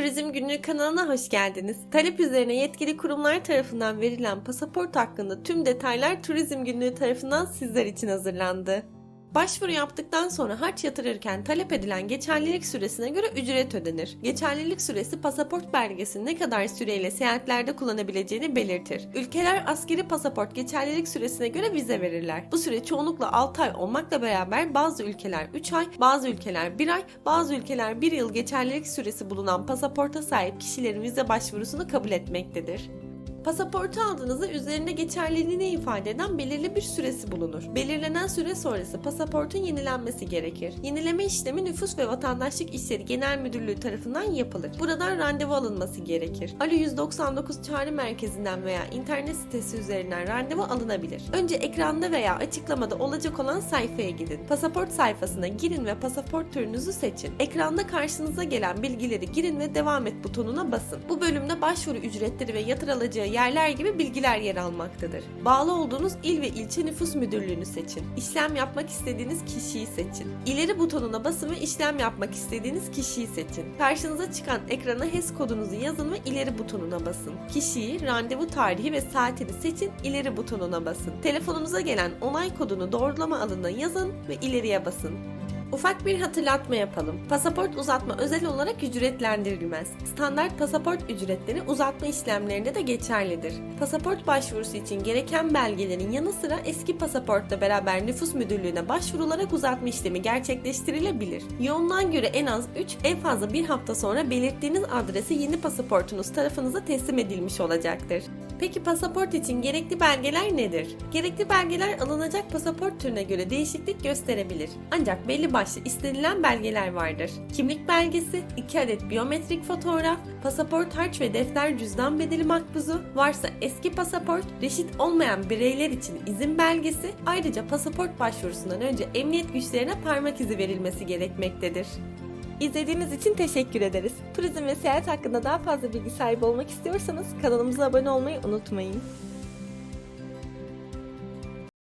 Turizm Günlüğü kanalına hoş geldiniz. Talep üzerine yetkili kurumlar tarafından verilen pasaport hakkında tüm detaylar Turizm Günlüğü tarafından sizler için hazırlandı. Başvuru yaptıktan sonra harç yatırırken talep edilen geçerlilik süresine göre ücret ödenir. Geçerlilik süresi pasaport belgesini ne kadar süreyle seyahatlerde kullanabileceğini belirtir. Ülkeler askeri pasaport geçerlilik süresine göre vize verirler. Bu süre çoğunlukla 6 ay olmakla beraber bazı ülkeler 3 ay, bazı ülkeler 1 ay, bazı ülkeler 1 yıl geçerlilik süresi bulunan pasaporta sahip kişilerin vize başvurusunu kabul etmektedir. Pasaportu aldığınızda üzerinde geçerliliğini ifade eden belirli bir süresi bulunur. Belirlenen süre sonrası pasaportun yenilenmesi gerekir. Yenileme işlemi Nüfus ve Vatandaşlık İşleri Genel Müdürlüğü tarafından yapılır. Buradan randevu alınması gerekir. Alo 199 çağrı merkezinden veya internet sitesi üzerinden randevu alınabilir. Önce ekranda veya açıklamada olacak olan sayfaya gidin. Pasaport sayfasına girin ve pasaport türünüzü seçin. Ekranda karşınıza gelen bilgileri girin ve devam et butonuna basın. Bu bölümde başvuru ücretleri ve yatır alacağı yerler gibi bilgiler yer almaktadır. Bağlı olduğunuz il ve ilçe nüfus müdürlüğünü seçin. İşlem yapmak istediğiniz kişiyi seçin. İleri butonuna basın ve işlem yapmak istediğiniz kişiyi seçin. Karşınıza çıkan ekrana HES kodunuzu yazın ve ileri butonuna basın. Kişiyi, randevu tarihi ve saatini seçin, ileri butonuna basın. Telefonunuza gelen onay kodunu doğrulama alanına yazın ve ileriye basın. Ufak bir hatırlatma yapalım. Pasaport uzatma özel olarak ücretlendirilmez. Standart pasaport ücretleri uzatma işlemlerinde de geçerlidir. Pasaport başvurusu için gereken belgelerin yanı sıra eski pasaportla beraber nüfus müdürlüğüne başvurularak uzatma işlemi gerçekleştirilebilir. Yoğunluğa göre en az 3, en fazla bir hafta sonra belirttiğiniz adrese yeni pasaportunuz tarafınıza teslim edilmiş olacaktır. Peki pasaport için gerekli belgeler nedir? Gerekli belgeler alınacak pasaport türüne göre değişiklik gösterebilir. Ancak belli başlı istenilen belgeler vardır. Kimlik belgesi, 2 adet biyometrik fotoğraf, pasaport harç ve defter cüzdan bedeli makbuzu, varsa eski pasaport, reşit olmayan bireyler için izin belgesi, ayrıca pasaport başvurusundan önce emniyet güçlerine parmak izi verilmesi gerekmektedir. İzlediğiniz için teşekkür ederiz. Turizm ve seyahat hakkında daha fazla bilgi sahibi olmak istiyorsanız kanalımıza abone olmayı unutmayın.